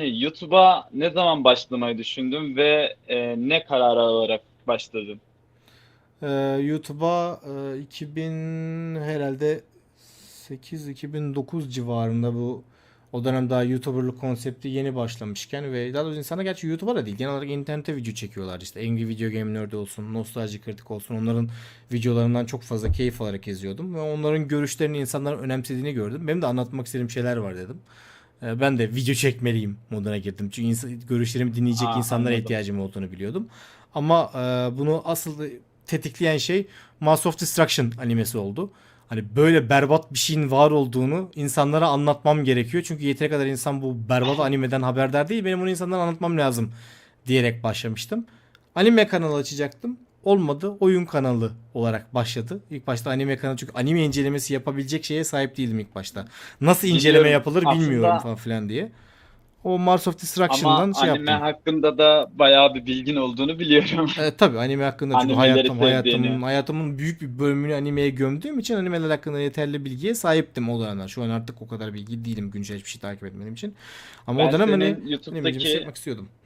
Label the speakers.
Speaker 1: Yani YouTube'a ne zaman başlamayı düşündün ve e, ne kararı alarak başladın?
Speaker 2: Ee, YouTube'a e, 2000 herhalde 8-2009 civarında bu o dönem daha YouTuber'lık konsepti yeni başlamışken ve daha doğrusu insanlar gerçi YouTube'a da değil genel olarak internete video çekiyorlar işte Angry Video Game Nerd olsun, Nostalji Kritik olsun onların videolarından çok fazla keyif alarak izliyordum ve onların görüşlerini insanların önemsediğini gördüm. Benim de anlatmak istediğim şeyler var dedim. Ee, Ben de video çekmeliyim moduna girdim. Çünkü insan, görüşlerimi dinleyecek
Speaker 1: Aa,
Speaker 2: insanlara
Speaker 1: anladım.
Speaker 2: ihtiyacım olduğunu biliyordum. Ama e, bunu asıl tetikleyen şey Mass of Destruction animesi oldu. Hani böyle berbat bir şeyin var olduğunu insanlara anlatmam gerekiyor. Çünkü yeteri kadar insan bu berbat animeden haberdar değil. Benim onu insanlara anlatmam lazım diyerek başlamıştım. Anime kanalı açacaktım. Olmadı. Oyun kanalı olarak başladı. İlk başta anime kanalı çünkü anime incelemesi yapabilecek şeye sahip değildim ilk başta. Nasıl inceleme
Speaker 1: Biliyorum.
Speaker 2: yapılır
Speaker 1: Aslında-
Speaker 2: bilmiyorum falan filan diye. O Mars of
Speaker 1: Ama
Speaker 2: Destruction'dan şey
Speaker 1: anime
Speaker 2: yaptım.
Speaker 1: hakkında da bayağı bir bilgin olduğunu biliyorum.
Speaker 2: E, tabii anime hakkında çünkü hayatım, hayatımın, hayatımın büyük bir bölümünü animeye gömdüğüm için animeler hakkında yeterli bilgiye sahiptim o dönemler. Şu an artık o kadar bilgi değilim güncel hiçbir şey takip etmediğim için. Ama
Speaker 1: Ben
Speaker 2: o dönem hani
Speaker 1: YouTube'daki
Speaker 2: yapmak istiyordum. Hı.